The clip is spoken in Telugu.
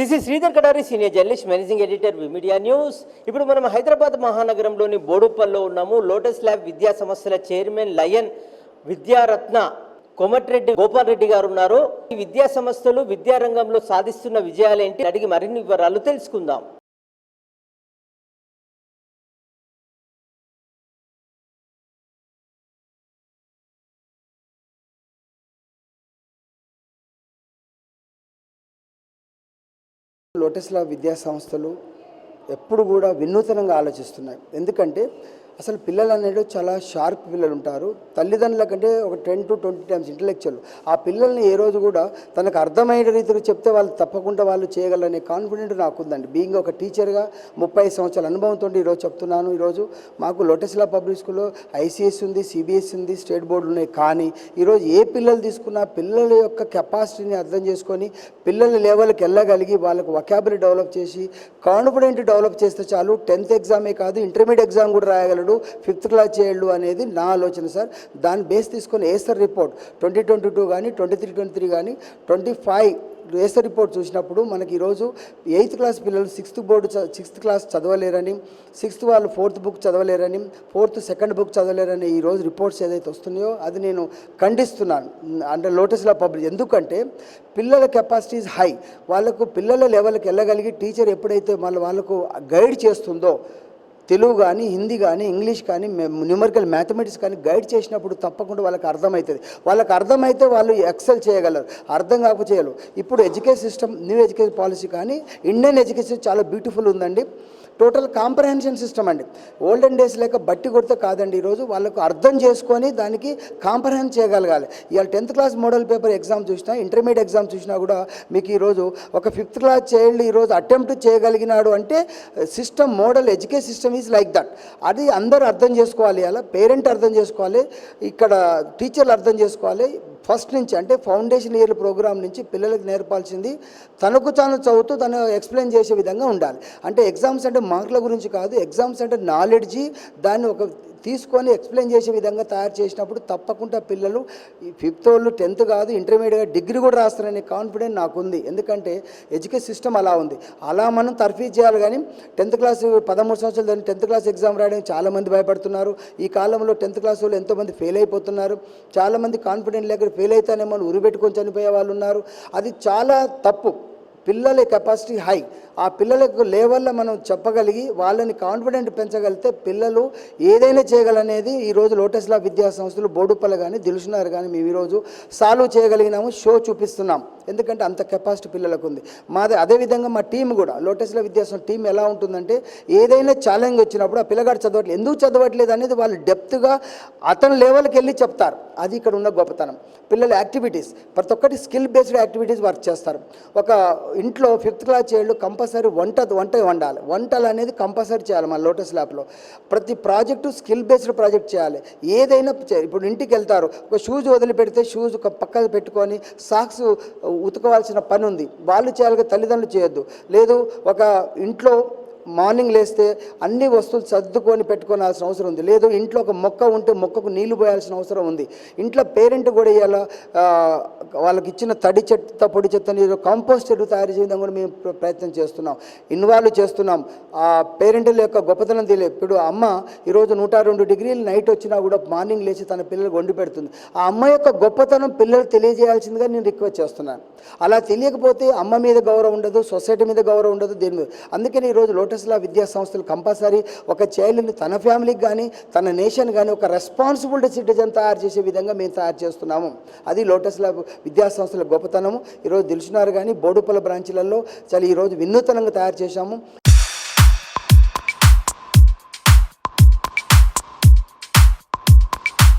This is Sridhar Kadari senior journalist managing editor media news ఇప్పుడు మనం హైదరాబాద్ మహానగరంలోని బోడుప్పల్లో ఉన్నాము. లోటస్ ల్యాబ్ విద్యా సంస్థల చైర్మన్ లయన్ విద్యారత్న కోమటిరెడ్డి గోపాల్ రెడ్డి గారు ఉన్నారు. ఈ విద్యా సంస్థలు విద్యారంగంలో సాధిస్తున్న విజయాలేంటి అడిగి మరిన్ని వివరాలు తెలుసుకుందాం. లోటస్ లా విద్యా సంస్థలు ఎప్పుడు కూడా వినూతనంగా ఆలోచిస్తున్నాయి. ఎందుకంటే అసలు పిల్లలు అనేది చాలా షార్ప్ పిల్లలు ఉంటారు తల్లిదండ్రుల కంటే ఒక ten to twenty times intellectual. ఆ పిల్లల్ని ఏ రోజు కూడా తనకు అర్థమైన రీతిలో చెప్తే వాళ్ళు తప్పకుండా వాళ్ళు చేయగలరనే కాన్ఫిడెంట్ నాకు ఉందండి బీయింగ్ ఒక టీచర్గా ముప్పై సంవత్సరాల అనుభవంతో ఈరోజు చెప్తున్నాను. ఈరోజు మాకు లోటస్లా పబ్లిక్ స్కూల్లో ఐసీఎస్ ఉంది సిబిఎస్ ఉంది స్టేట్ బోర్డులు ఉన్నాయి. కానీ ఈరోజు ఏ పిల్లలు తీసుకున్నా పిల్లల యొక్క కెపాసిటీని అర్థం చేసుకొని పిల్లల లెవెల్కి వెళ్ళగలిగి వాళ్ళకు వకాబులరీ డెవలప్ చేసి కాన్ఫిడెంట్ డెవలప్ చేస్తే చాలు టెన్త్ ఎగ్జామే కాదు ఇంటర్మీడియట్ ఎగ్జామ్ కూడా రాయగలడు. ఫిఫ్త్ క్లాస్ చేయడు అనేది నా ఆలోచన సార్. దాన్ని బేస్ తీసుకొని ASER report twenty twenty two కానీ ట్వంటీ త్రీ ట్వంటీ త్రీ కానీ ట్వంటీ ఫైవ్ ఏసర్ రిపోర్ట్ చూసినప్పుడు మనకి ఈరోజు ఎయిత్ క్లాస్ పిల్లలు సిక్స్త్ బోర్డు సిక్స్త్ క్లాస్ చదవలేరని సిక్స్త్ వాళ్ళు ఫోర్త్ బుక్ చదవలేరని ఫోర్త్ సెకండ్ బుక్ చదవలేరని ఈరోజు రిపోర్ట్స్ ఏదైతే వస్తున్నాయో అది నేను ఖండిస్తున్నాను. అంటే లోటస్లా పబ్లిక్. ఎందుకంటే పిల్లల కెపాసిటీస్ హై. వాళ్ళకు పిల్లల లెవెల్కి వెళ్ళగలిగి టీచర్ ఎప్పుడైతే మళ్ళీ వాళ్ళకు గైడ్ చేస్తుందో తెలుగు కానీ హిందీ కానీ ఇంగ్లీష్ కానీ న్యూమరికల్ మ్యాథమెటిక్స్ కానీ గైడ్ చేసినప్పుడు తప్పకుండా వాళ్ళకి అర్థమవుతుంది వాళ్ళకి అర్థమైతే వాళ్ళు ఎక్సెల్ చేయగలరు. అర్థం కాకపోతే చేయలేరు. ఇప్పుడు education system new education policy కానీ ఇండియన్ ఎడ్యుకేషన్ చాలా బ్యూటిఫుల్ ఉందండి. టోటల్ కాంప్రహెన్షన్ సిస్టమ్ అండి. ఓల్డెన్ డేస్ లేక బట్టి కొడితే కాదండి ఈరోజు వాళ్ళకు అర్థం చేసుకొని దానికి కాంప్రహెన్స్ చేయగలగాలి. ఇవాళ tenth class model paper exam చూసినా ఇంటర్మీడియట్ ఎగ్జామ్ చూసినా కూడా మీకు ఈరోజు ఒక ఫిఫ్త్ క్లాస్ చైల్డ్ ఈరోజు అటెంప్ట్ చేయగలిగినాడు అంటే system model education system is like that అది అందరూ అర్థం చేసుకోవాలి అలా పేరెంట్ అర్థం చేసుకోవాలి ఇక్కడ టీచర్లు అర్థం చేసుకోవాలి ఫస్ట్ నుంచి అంటే ఫౌండేషన్ ఇయర్ ప్రోగ్రామ్ నుంచి పిల్లలకు నేర్పాల్సింది. తనకు తాను చదువుతూ తను ఎక్స్ప్లెయిన్ చేసే విధంగా ఉండాలి. అంటే ఎగ్జామ్స్ అంటే మార్కుల గురించి కాదు ఎగ్జామ్స్ అంటే నాలెడ్జి దాన్ని ఒక తీసుకొని ఎక్స్ప్లెయిన్ చేసే విధంగా తయారు చేసినప్పుడు తప్పకుండా పిల్లలు ఫిఫ్త్ వాళ్ళు టెన్త్ కాదు ఇంటర్మీడియట్ డిగ్రీ కూడా రాస్తారనే కాన్ఫిడెంట్ నాకుంది. ఎందుకంటే ఎడ్యుకేషన్ సిస్టమ్ అలా ఉంది. అలా మనం తర్ఫీజ్ చేయాలి కానీ టెన్త్ క్లాస్ పదమూడు సంవత్సరాలు టెన్త్ క్లాస్ ఎగ్జామ్ రాయడానికి చాలామంది భయపడుతున్నారు. ఈ కాలంలో టెన్త్ క్లాస్ వాళ్ళు ఎంతోమంది ఫెయిల్ అయిపోతున్నారు. చాలామంది కాన్ఫిడెంట్ లేక ఫెయిల్ అయితేనేమో అని ఉరిపెట్టుకొని చనిపోయే వాళ్ళు ఉన్నారు. అది చాలా తప్పు. పిల్లల కెపాసిటీ హై ఆ పిల్లలకు లెవెల్లో మనం చెప్పగలిగి వాళ్ళని కాన్ఫిడెంట్ పెంచగలిగితే పిల్లలు ఏదైనా చేయగలనేది ఈరోజు లోటస్లా విద్యా సంస్థలు బోడుపల్ల కానీ దిలుసున్నారు కానీ మేము ఈరోజు సాల్వ్ చేయగలిగినాము షో చూపిస్తున్నాం. ఎందుకంటే అంత కెపాసిటీ పిల్లలకు ఉంది. మాది అదేవిధంగా మా టీం కూడా లోటస్లా విద్యా సంస్థ టీం ఎలా ఉంటుందంటే ఏదైనా ఛాలెంజ్ వచ్చినప్పుడు ఆ పిల్లగాడు చదవట్లేదు ఎందుకు చదవట్లేదు అనేది వాళ్ళు డెప్త్గా అతని లెవెల్కి వెళ్ళి చెప్తారు. అది ఇక్కడ ఉన్న గొప్పతనం. పిల్లల యాక్టివిటీస్ ప్రతి ఒక్కటి స్కిల్ బేస్డ్ యాక్టివిటీస్ వర్క్ చేస్తారు. ఒక ఇంట్లో ఫిఫ్త్ క్లాస్ చేయళ్ళు కంపల్సరీ వంట వంట వండాలి. వంటలు అనేది కంపల్సరీ చేయాలి మన లోటస్ ల్యాబ్లో ప్రతి ప్రాజెక్టు స్కిల్ బేస్డ్ ప్రాజెక్ట్ చేయాలి. ఏదైనా చే- ఇప్పుడు ఇంటికి వెళ్తారు. ఒక షూజ్ వదిలిపెడితే షూజ్ ఒక పక్కన పెట్టుకొని సాక్స్ ఉతకవలసిన పని ఉంది. వాళ్ళు చేయాలి తల్లిదండ్రులు చేయొద్దు. లేదు ఒక ఇంట్లో మార్నింగ్ లేస్తే అన్ని వస్తువులు సర్దుకొని పెట్టుకోవాల్సిన అవసరం ఉంది. లేదు ఇంట్లో ఒక మొక్క ఉంటే మొక్కకు నీళ్ళు పోయాల్సిన అవసరం ఉంది. ఇంట్లో పేరెంట్ కూడా ఇలా వాళ్ళకి ఇచ్చిన తడి చెత్త పొడి చెత్తని కాంపోస్ట్ ఎరువు తయారు చేయడం కూడా మేము ప్రయత్నం చేస్తున్నాం. ఇన్వాల్వ్ చేస్తున్నాం. ఆ పేరెంట్ల యొక్క గొప్పతనం తెలియదు. ఇప్పుడు అమ్మ ఈరోజు నూట రెండు డిగ్రీలు నైట్ వచ్చినా కూడా మార్నింగ్ లేచి తన పిల్లలకు వండి పెడుతుంది. ఆ అమ్మ యొక్క గొప్పతనం పిల్లలు తెలియజేయాల్సిందిగా నేను రిక్వెస్ట్ చేస్తున్నాను. అలా తెలియకపోతే అమ్మ మీద గౌరవం ఉండదు సొసైటీ మీద గౌరవం ఉండదు దీని మీద. అందుకని ఈరోజు లోటస్లా విద్యా సంస్థలు కంపల్సరీ ఒక చైల్డ్ని తన ఫ్యామిలీకి కానీ తన నేషన్ కానీ ఒక రెస్పాన్సిబిలిటీ సిటిజన్ తయారు చేసే విధంగా మేము తయారు చేస్తున్నాము. అది లోటస్లా ల్యాబ్ విద్యాసంస్థల గొప్పతనము. ఈరోజు దిల్సునారు కానీ బోడుపల్ల బ్రాంచ్లలో చాలా ఈరోజు వినూతనంగా తయారు చేశాము.